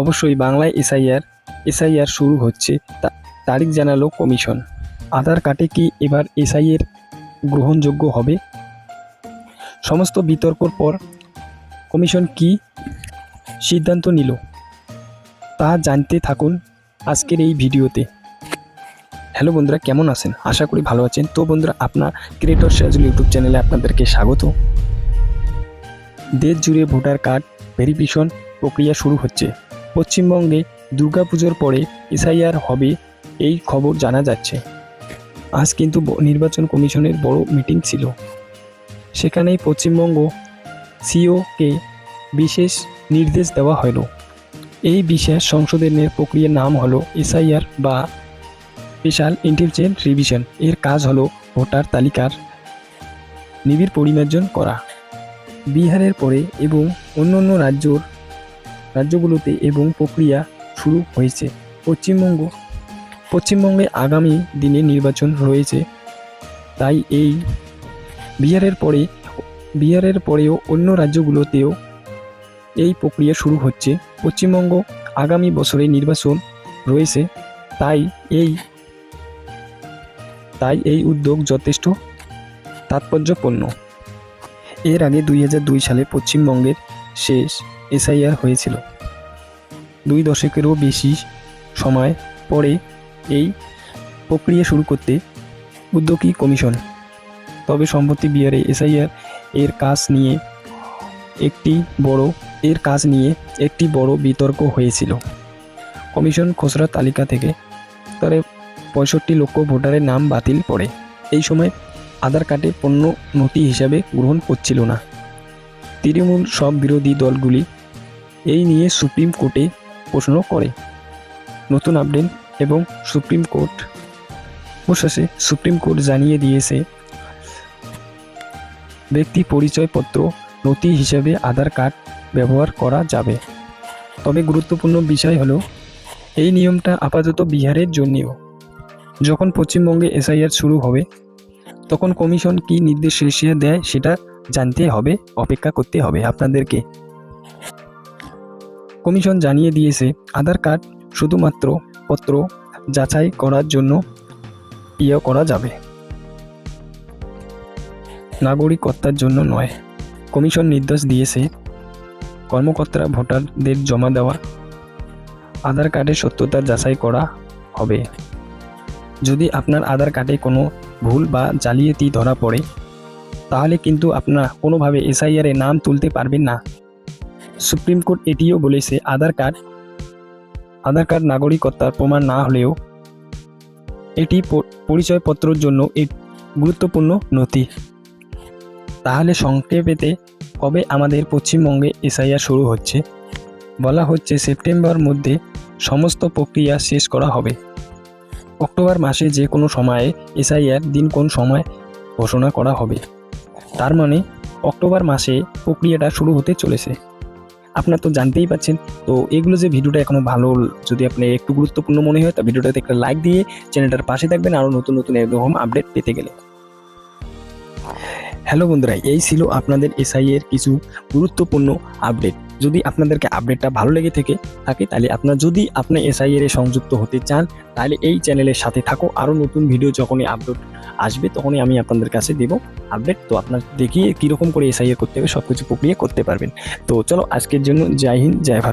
অবশ্যই বাংলায় SIR SIR শুরু হচ্ছে তারিখ জানালো কমিশন। আধার কার্ডে কি এবার এসআইয়ের গ্রহণযোগ্য হবে? সমস্ত বিতর্কর পর কমিশন কি সিদ্ধান্ত নিল? তা জানতে থাকুন আজকের এই ভিডিওতে। হ্যালো বন্ধুরা, কেমন আছেন? আশা করি ভালো আছেন। তো বন্ধুরা, আপনার ক্রিয়েটর সাজুল ইউটিউব চ্যানেলে আপনাদেরকে স্বাগত। দেশ জুড়ে ভোটার কার্ড ভেরিফিকেশন প্রক্রিয়া শুরু হচ্ছে। পশ্চিমবঙ্গে দুর্গাপুজোর পরে এসআইআর হবে এই খবর জানা যাচ্ছে। আজ কিন্তু নির্বাচন কমিশনের বড় মিটিং ছিল। সেখানেই পশ্চিমবঙ্গ সিওকে বিশেষ নির্দেশ দেওয়া হলো। এই বিশেষ সংশোধনের প্রক্রিয়ার নাম হলো এসআইআর বা স্পেশাল ইন্টেলিজেন্ট রিভিশন। এর কাজ হলো ভোটার তালিকার নিবিড় পরিমার্জন করা। বিহারের পরে এবং অন্যান্য রাজ্যর রাজ্যগুলোতে এবং প্রক্রিয়া শুরু হয়েছে। পশ্চিমবঙ্গ, পশ্চিমবঙ্গে আগামী দিনে নির্বাচন রয়েছে তাই এই বিহারের পরে, বিহারের পরেও অন্য রাজ্যগুলোতেও এই প্রক্রিয়া শুরু হচ্ছে। পশ্চিমবঙ্গ আগামী বছরে নির্বাচন রয়েছে। তাই এই তাই এই উদ্যোগ যথেষ্ট তাৎপর্যপূর্ণ। এর আগে দুই সালে পশ্চিমবঙ্গের শেষ এসআইআর হয়েছিল। দুই দশকেরও বেশি সময় পরে এই প্রক্রিয়া শুরু করতে উদ্যোগী কমিশন। তবে সম্প্রতি বিহারে এসআইআর এর কাজ নিয়ে একটি বড়, এর কাজ নিয়ে একটি বড় বিতর্ক হয়েছিল। কমিশন খসড়া তালিকা থেকে তারে পঁয়ষট্টি লক্ষ ভোটারের নাম বাতিল পড়ে এই সময় আধার কার্ডে পণ্য নথি হিসাবে গ্রহণ করছিল না। তৃণমূল সব বিরোধী দলগুলি এই নিয়ে সুপ্রিম কোর্টে প্রশ্ন করে। নতুন আপডেট এবং সুপ্রিম কোর্ট অবশেষে সুপ্রিম কোর্ট জানিয়ে দিয়েছে, ব্যক্তি পরিচয়পত্র, নথি হিসেবে আধার কার্ড ব্যবহার করা যাবে। তবে গুরুত্বপূর্ণ বিষয় হলো, এই নিয়মটা আপাতত বিহারের জন্যেও। যখন পশ্চিমবঙ্গে এসআইআর শুরু হবে, তখন কমিশন কি নির্দেশ দেয় সেটা জানতে হবে, অপেক্ষা করতে হবে আপনাদেরকে। কমিশন জানিয়ে দিয়েছে, আধার কার্ড শুধুমাত্র পত্র যাচাই করার জন্য ইয়ে করা যাবে। নাগরিকত্বার জন্য নয়। কমিশন নির্দেশ দিয়েছে, কর্মকর্তারা ভোটারদের জমা দেওয়া, আধার কার্ডের সত্যতা যাচাই করা হবে। যদি আপনার আধার কার্ডে কোনো ভুল বা জালিয়াতি ধরা পড়ে, তাহলে কিন্তু আপনারা কোনোভাবে এসআইআর নাম তুলতে পারবেন না। সুপ্রিম কোর্ট এটিও বলেছে, আধার কার্ড আধার কার্ড নাগরিকত্বার প্রমাণ না হলেও এটি পরিচয়পত্রের জন্য এক গুরুত্বপূর্ণ নথি। তাহলে সংক্ষেপেতে কবে আমাদের পশ্চিমবঙ্গে এসআইআর শুরু হচ্ছে? বলা হচ্ছে সেপ্টেম্বর মধ্যে সমস্ত প্রক্রিয়া শেষ করা হবে। অক্টোবর মাসে যে কোনো সময়ে এসআইআর দিন কোন সময় ঘোষণা করা হবে। তার মানে অক্টোবর মাসে প্রক্রিয়াটা শুরু হতে চলেছে। আপনার তো জানতেই পাচ্ছেন। তো এগুলো যে ভিডিওটা এখনও ভালো যদি আপনি একটু গুরুত্বপূর্ণ মনে হয়, তা ভিডিওটাতে একটা লাইক দিয়ে চ্যানেলটার পাশে থাকবেন আরও নতুন নতুন এরকম আপডেট পেতে গেলে। হ্যালো বন্ধুরা, এই ছিল আপনাদের এসআই এর কিছু গুরুত্বপূর্ণ আপডেট যদি আপনাদেরকে আপডেটটা ভালো লেগে থেকে, থাকে, তাহলে আপনার যদি আপনি এসআই এর সংযুক্ত হতে চান, তাহলে এই চ্যানেলের সাথে থাকো। আরও নতুন ভিডিও যখনই আপলোড আসবে, তখনই আমি আপনাদের কাছে দেব আপডেট তো আপনার দেখিয়ে কীরকম করে এসআইএ করতে হবে সব কিছু প্রক্রিয়া করতে পারবেন। তো চলো, আজকের জন্য জয় হিন্দ, জয় ভারত।